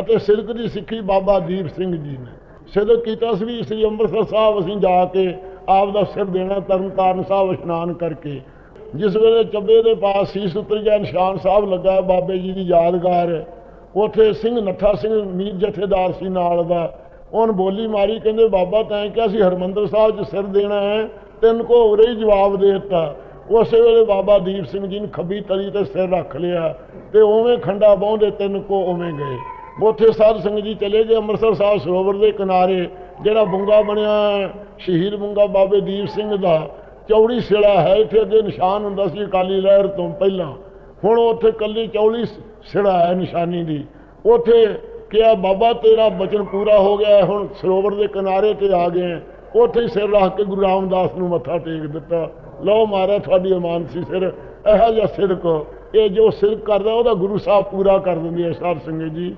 ਅਤੇ ਸਿਲਕ ਦੀ ਸਿੱਖੀ ਬਾਬਾ ਦੀਪ ਸਿੰਘ ਜੀ ਨੇ। ਸਿਦਕ ਕੀਤਾ ਸੀ ਵੀ ਸ੍ਰੀ ਅੰਮ੍ਰਿਤਸਰ ਸਾਹਿਬ ਅਸੀਂ ਜਾ ਕੇ ਆਪ ਦਾ ਸਿਰ ਦੇਣਾ ਤਰਨਤਾਰਨ ਸਾਹਿਬ ਇਸ਼ਨਾਨ ਕਰਕੇ। ਜਿਸ ਵੇਲੇ ਚੱਬੇ ਦੇ ਪਾਸ ਸੀਸ ਉੱਤਰ ਗਿਆ ਨਿਸ਼ਾਨ ਸਾਹਿਬ ਲੱਗਾ ਬਾਬੇ ਜੀ ਦੀ ਯਾਦਗਾਰ ਹੈ। ਉੱਥੇ ਸਿੰਘ ਨੱਥਾ ਸਿੰਘ ਮੀਰ ਜਥੇਦਾਰ ਸੀ ਨਾਲ ਦਾ। ਉਹਨ ਬੋਲੀ ਮਾਰੀ, ਕਹਿੰਦੇ, ਬਾਬਾ, ਤੈਂ ਕਿਹਾ ਸੀ ਹਰਮੰਦਰ ਸਾਹਿਬ 'ਚ ਸਿਰ ਦੇਣਾ ਹੈ, ਤਿੰਨ ਕੋ ਉਰੇ ਹੀ ਜਵਾਬ ਦੇ ਦਿੱਤਾ। ਉਸੇ ਵੇਲੇ ਬਾਬਾ ਦੀਪ ਸਿੰਘ ਜੀ ਨੇ ਖੱਬੀ ਤਲੀ ਤੇ ਸਿਰ ਰੱਖ ਲਿਆ ਤੇ ਉਵੇਂ ਖੰਡਾ ਬਾਹੁੰਦੇ ਤਿੰਨ ਕੋ ਉਵੇਂ ਗਏ। ਉੱਥੇ ਸਾਧ ਸੰਗਤ ਜੀ ਚਲੇ ਗਏ ਅੰਮ੍ਰਿਤਸਰ ਸਾਹਿਬ ਸਰੋਵਰ ਦੇ ਕਿਨਾਰੇ ਜਿਹੜਾ ਬੁੰਗਾ ਬਣਿਆ ਹੈ, ਸ਼ਹੀਦ ਬੁੰਗਾ ਬਾਬੇ ਦੀਪ ਸਿੰਘ ਦਾ ਚੌੜੀ ਸਿਲਾ ਹੈ ਇੱਥੇ ਅੱਗੇ ਨਿਸ਼ਾਨ ਹੁੰਦਾ ਸੀ ਅਕਾਲੀ ਲਹਿਰ ਤੋਂ ਪਹਿਲਾਂ। ਹੁਣ ਉੱਥੇ ਕੱਲੀ ਚੌੜੀ ਸਿਲਾ ਹੈ ਨਿਸ਼ਾਨੀ ਦੀ। ਉੱਥੇ ਕਿਹਾ ਬਾਬਾ ਤੇਰਾ ਬਚਨ ਪੂਰਾ ਹੋ ਗਿਆ ਹੁਣ ਸਰੋਵਰ ਦੇ ਕਿਨਾਰੇ ਤੇ ਆ ਗਏ ਉੱਥੇ ਹੀ ਸਿਰ ਰੱਖ ਕੇ ਗੁਰੂ ਰਾਮਦਾਸ ਨੂੰ ਮੱਥਾ ਟੇਕ ਦਿੱਤਾ। ਲਓ ਮਾਰਾ ਤੁਹਾਡੀ ਅਮਾਨਤ ਸੀ ਸਿਰ। ਇਹੋ ਜਿਹਾ ਸਿਰਕ ਇਹ ਜੋ ਸਿਦਕ ਕਰਦਾ ਉਹਦਾ ਗੁਰੂ ਸਾਹਿਬ ਪੂਰਾ ਕਰ ਦਿੰਦੇ ਆ ਸਾਧ ਸੰਗਤ ਜੀ।